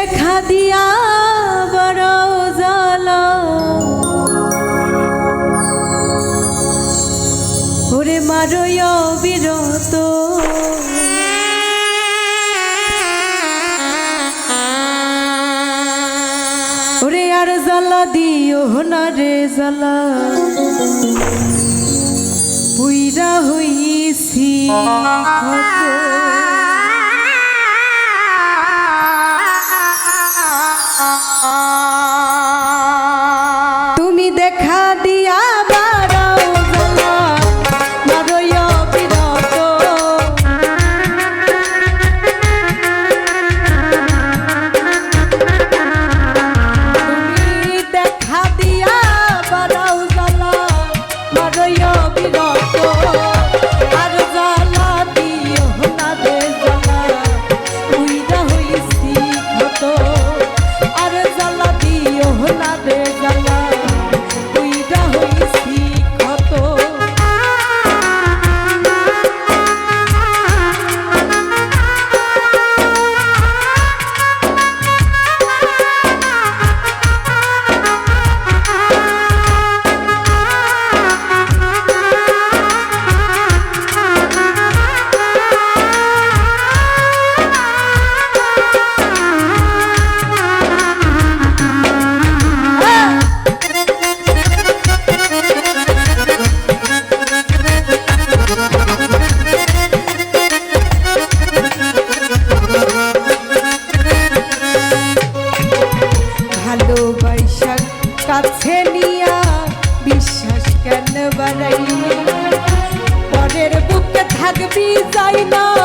দেখা দিয়া বড় জল। ওরে মারয় বিরত। ওরে আর জল দিও না রে জ্বালা। পুইরা হইছি। কত 啊啊 হারাইলে পরের বুকে থাকবি যাই না।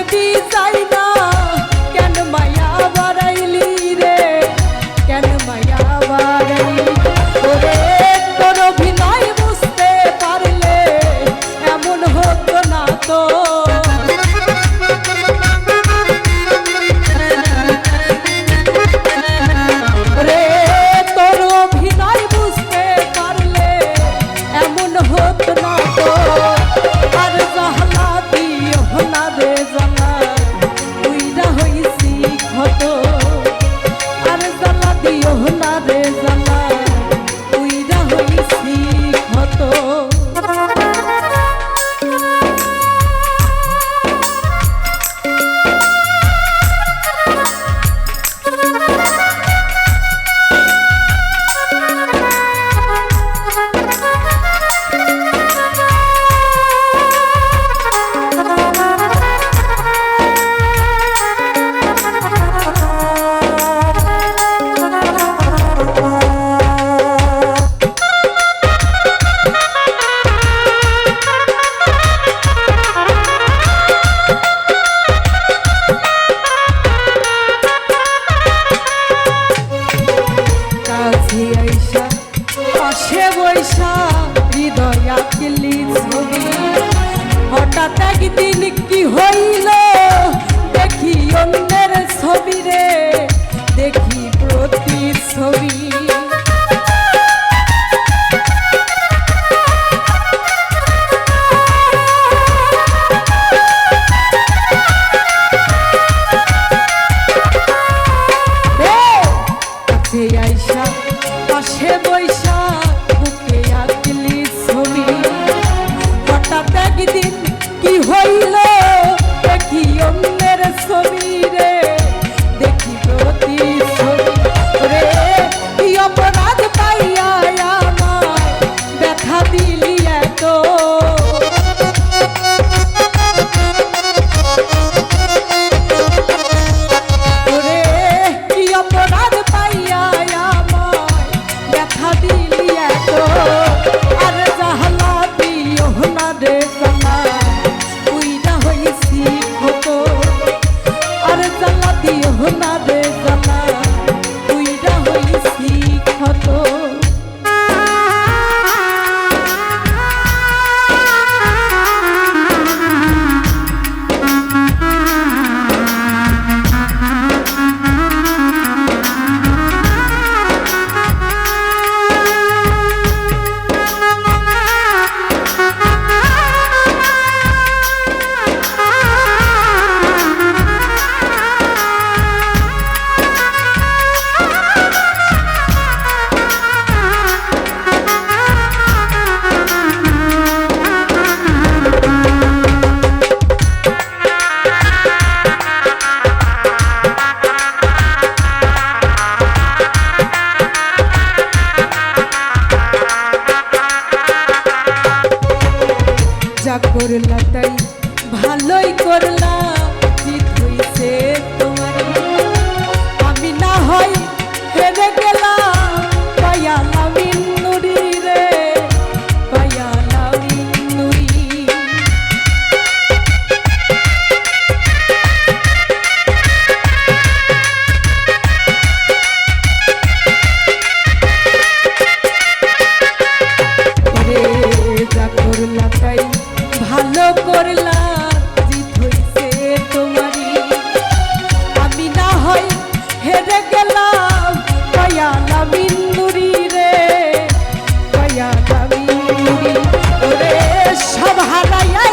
থাকবি চাই না। কেন মায়া বাড়াইলি রে? কেন মায়া বাড়াইলি? ওরে, তোর অভিনয় বুঝতে পারলে এমন হতো না তো। ছবি রে দেখি প্রতিচ্ছবি। করলা সব হারাইয়া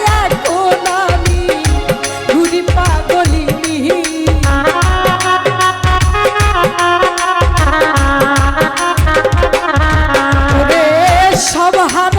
সব হারাইয়া